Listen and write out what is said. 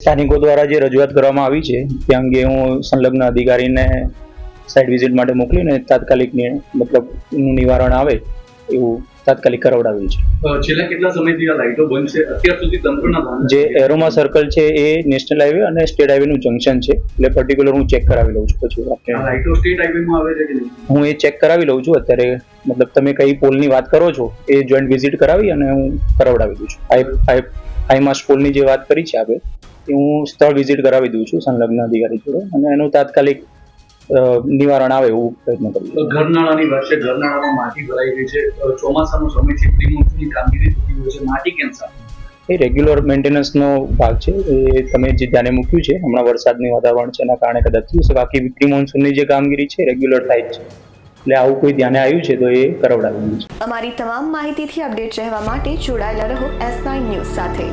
સ્થાનિકો દ્વારા જે રજૂઆત કરવામાં આવી છે તે અંગે હું સંલગ્ન અધિકારીને સાઇટ વિઝિટ માટે મોકલીને તાત્કાલિક નિ- મતલબ એનું નિવારણ આવે એવું તાત્કાલિક કરાવડાવ્યું છે. છેલ્લા કેટલા સમયથી આ લાઇટો બંધ છે? અત્યાર સુધી તંત્રના જે એરોમા સર્કલ છે એ નેશનલ હાઈવે અને સ્ટેટ હાઈવેનું જંકશન છે એટલે પર્ટિક્યુલર હું ચેક કરાવી લઉં છું પછી લાઇટો સ્ટેટ હાઈવેમાં આવે છે કે હું એ ચેક કરાવી લઉં છું અત્યારે મતલબ તમે કઈ પોલની વાત કરો છો એ જોઈન્ટ વિઝિટ કરાવી અને હું કરાવડાવી દઉં છું. હાઈ હાઈ હાઈ માસ્ટ પોલની જે વાત કરી છે આપણે હું સ્થળ વિઝિટ કરાવી દઉં છું સંલગ્ન અધિકારી જોડે અને એનું તાત્કાલિક નિવારણ આવે એવું પ્રયત્ન કરું ઘરનાળાની વાત છે ઘરનાળામાં માટી ભરાઈ ગઈ છે. ચોમાસાનો સમય છે પ્રિમોન્સૂનની કામગીરી થતી હોય છે. માટી કેમ સાફ એ રેગ્યુલર મેન્ટેનન્સનો ભાગ છે. એ તમે જે ધ્યાને મૂક્યું છે હમણાં વરસાદની વાતાવરણ છે એના કારણે કદાચ થયું છે બાકી પ્રિમોન્સૂનની જે કામગીરી છે રેગ્યુલર થાય છે. એટલે આવું કોઈ ધ્યાને આવ્યું છે તો એ કરવડાવ્યું છે. અમારી તમામ માહિતીથી અપડેટ રહેવા માટે જોડાયેલા રહો એસ નાઇન ન્યૂઝ સાથે.